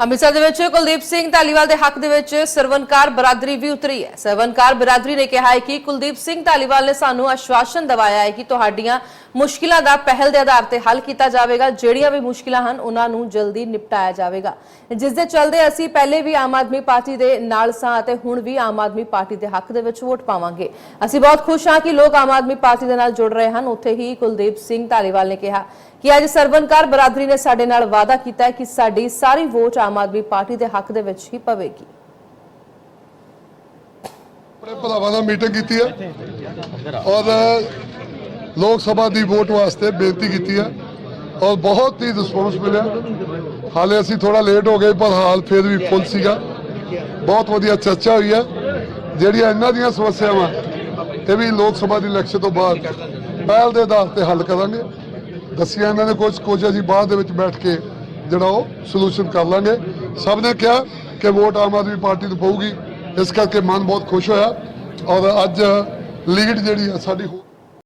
ਅੰਮ੍ਰਿਤਸਰ ਦੇ ਵਿੱਚ ਕੁਲਦੀਪ ਸਿੰਘ ਧਾਲੀਵਾਲ ਦੇ ਹੱਕ ਦੇ ਵਿੱਚ ਸਰਵਨਕਾਰ ਬਰਾਦਰੀ ਵੀ ਉਤਰੀ ਹੈ। ਸਰਵਨਕਾਰ ਬਰਾਦਰੀ ਨੇ ਕਿਹਾ ਹੈ ਕਿ ਕੁਲਦੀਪ ਸਿੰਘ ਧਾਲੀਵਾਲ ਨੇ ਸਾਨੂੰ ਆਸ਼ਵਾਸਨ ਦਿਵਾਇਆ ਹੈ ਕਿ ਤੁਹਾਡੀਆਂ ਮੁਸ਼ਕਿਲਾਂ ਦਾ ਪਹਿਲ ਦੇ ਆਧਾਰ ਤੇ ਹੱਲ ਕੀਤਾ ਜਾਵੇਗਾ। ਜਿਹੜੀਆਂ ਵੀ ਮੁਸ਼ਕਿਲਾਂ ਹਨ, ਉਹਨਾਂ ਨੂੰ ਜਲਦੀ ਨਿਪਟਾਇਆ ਜਾਵੇਗਾ। ਜਿਸ ਦੇ ਚੱਲਦੇ ਅਸੀਂ ਪਹਿਲੇ ਵੀ ਆਮ ਆਦਮੀ ਪਾਰਟੀ ਦੇ ਨਾਲ ਸਾਂ ਅਤੇ ਹੁਣ ਵੀ ਆਮ ਆਦਮੀ ਪਾਰਟੀ ਦੇ ਹੱਕ ਦੇ ਵਿੱਚ ਵੋਟ ਪਾਵਾਂਗੇ। ਅਸੀਂ ਬਹੁਤ ਖੁਸ਼ ਹਾਂ ਕਿ ਲੋਕ ਆਮ ਆਦਮੀ ਪਾਰਟੀ ਦੇ ਨਾਲ ਜੁੜ ਰਹੇ ਹਨ। ਉੱਥੇ ਹੀ ਕੁਲਦੀਪ ਸਿੰਘ ਧਾਲੀਵਾਲ ਨੇ ਕਿਹਾ ਕਿ ਅੱਜ ਸਰਵਨਕਾਰ ਬਰਾਦਰੀ ਨੇ ਸਾਡੇ ਨਾਲ ਵਾਅਦਾ ਕੀਤਾ ਹੈ ਕਿ ਸਾਡੀ ਸਾਰੀ ਵੋਟ ਆਮ ਆਦਮੀ ਪਾਰਟੀ ਦੇ ਹੱਕ ਦੇ ਵਿੱਚ ਹੀ ਪਵੇਗੀ। ਆਪਣੇ ਭਰਾਵਾਂ ਨਾਲ ਮੀਟਿੰਗ ਕੀਤੀ ਹੈ ਔਰ ਲੋਕ ਸਭਾ ਦੀ ਵੋਟ ਵਾਸਤੇ ਬੇਨਤੀ ਕੀਤੀ ਹੈ ਔਰ ਬਹੁਤ ਹੀ ਰਿਸਪੌਂਸ ਮਿਲਿਆ। ਹਾਲੇ ਅਸੀਂ ਥੋੜਾ ਲੇਟ ਹੋ ਗਏ, ਪਰ ਹਾਲ ਫਿਰ ਵੀ ਫੁੱਲ ਸੀਗਾ। ਬਹੁਤ ਵਧੀਆ ਚਰਚਾ ਹੋਈ ਹੈ। ਜਿਹੜੀਆਂ ਇਹਨਾਂ ਦੀਆਂ ਸਮੱਸਿਆਵਾਂ, ਇਹ ਵੀ ਲੋਕ ਸਭਾ ਦੀ ਇਲੈਕਸ਼ਨ ਤੋਂ ਬਾਅਦ ਪਹਿਲ ਦੇ ਆਧਾਰ ਤੇ ਹੱਲ ਕਰਾਂਗੇ। ਦੱਸਿਆ ਇਹਨਾਂ ਨੇ ਕੁਝ ਕੁਝ ਅਸੀਂ ਬਾਅਦ ਦੇ ਵਿੱਚ ਬੈਠ ਕੇ ਜਿਹੜਾ ਉਹ ਸੋਲੂਸ਼ਨ ਕਰ ਲਾਂਗੇ। ਸਭ ਨੇ ਕਿਹਾ ਕਿ ਵੋਟ ਆਮ ਆਦਮੀ ਪਾਰਟੀ ਨੂੰ ਪਊਗੀ। ਇਸ ਕਰਕੇ ਮਨ ਬਹੁਤ ਖੁਸ਼ ਹੋਇਆ। ਔਰ ਅੱਜ ਲੀਡ ਜਿਹੜੀ ਆ ਸਾਡੀ ਹੋ-